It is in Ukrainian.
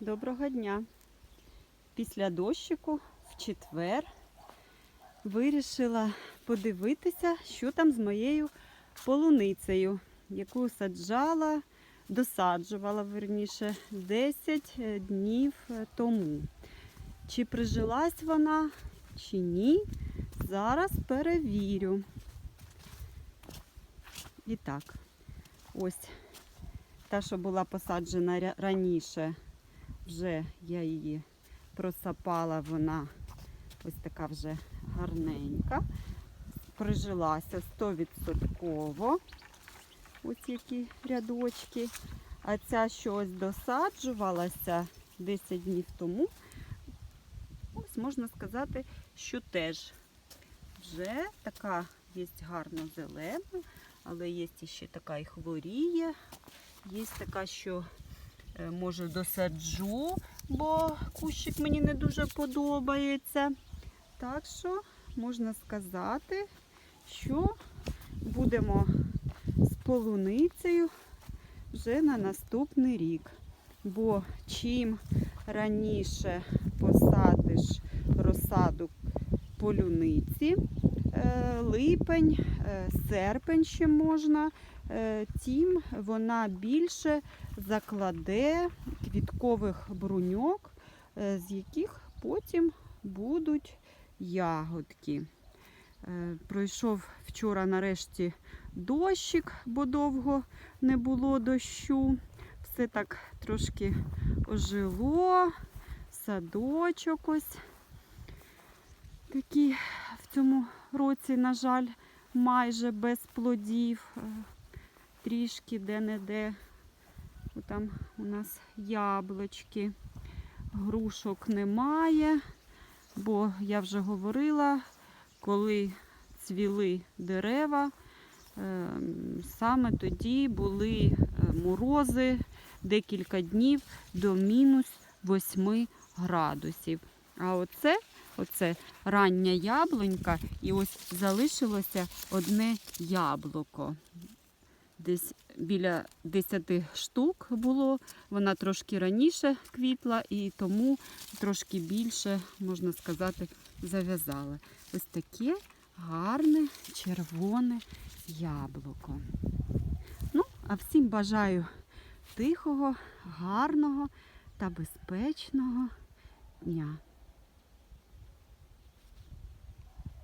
Доброго дня. Після дощику в четвер вирішила подивитися, що там з моєю полуницею, яку саджала, досаджувала верніше 10 днів тому. Чи прижилась вона, чи ні, зараз перевірю. І так, ось та, що була посаджена раніше, вже я її просапала, вона ось така вже гарненька. Прижилася 100%. Ось які рядочки. А ця, що ось досаджувалася 10 днів тому, ось можна сказати, що теж вже така є гарно зелена, але є ще така і хворіє. Є така, що може досаджу, бо кущик мені не дуже подобається. Так що можна сказати, що будемо з полуницею вже на наступний рік. Бо чим раніше посадиш розсаду полуниці, е, липень, е, серпень ще можна, е, тим вона більше закладе квіткових бруньок, е, з яких потім будуть ягодки. Е, Пройшов вчора нарешті дощик, бо довго не було дощу. Все так трошки ожило, садочок ось такий в цьому році, на жаль, майже без плодів. Е, Трішки де-не-де. Там у нас яблучки, грушок немає, бо я вже говорила, коли цвіли дерева, е, саме тоді були е, морози декілька днів до мінус 8 градусів. А оце, оце рання яблунька, і ось залишилося одне яблуко. Десь біля 10 штук було. Вона трошки раніше квітла і тому трошки більше, можна сказати, зав'язала. Ось таке гарне червоне яблуко. Ну, а всім бажаю тихого, гарного та безпечного дня.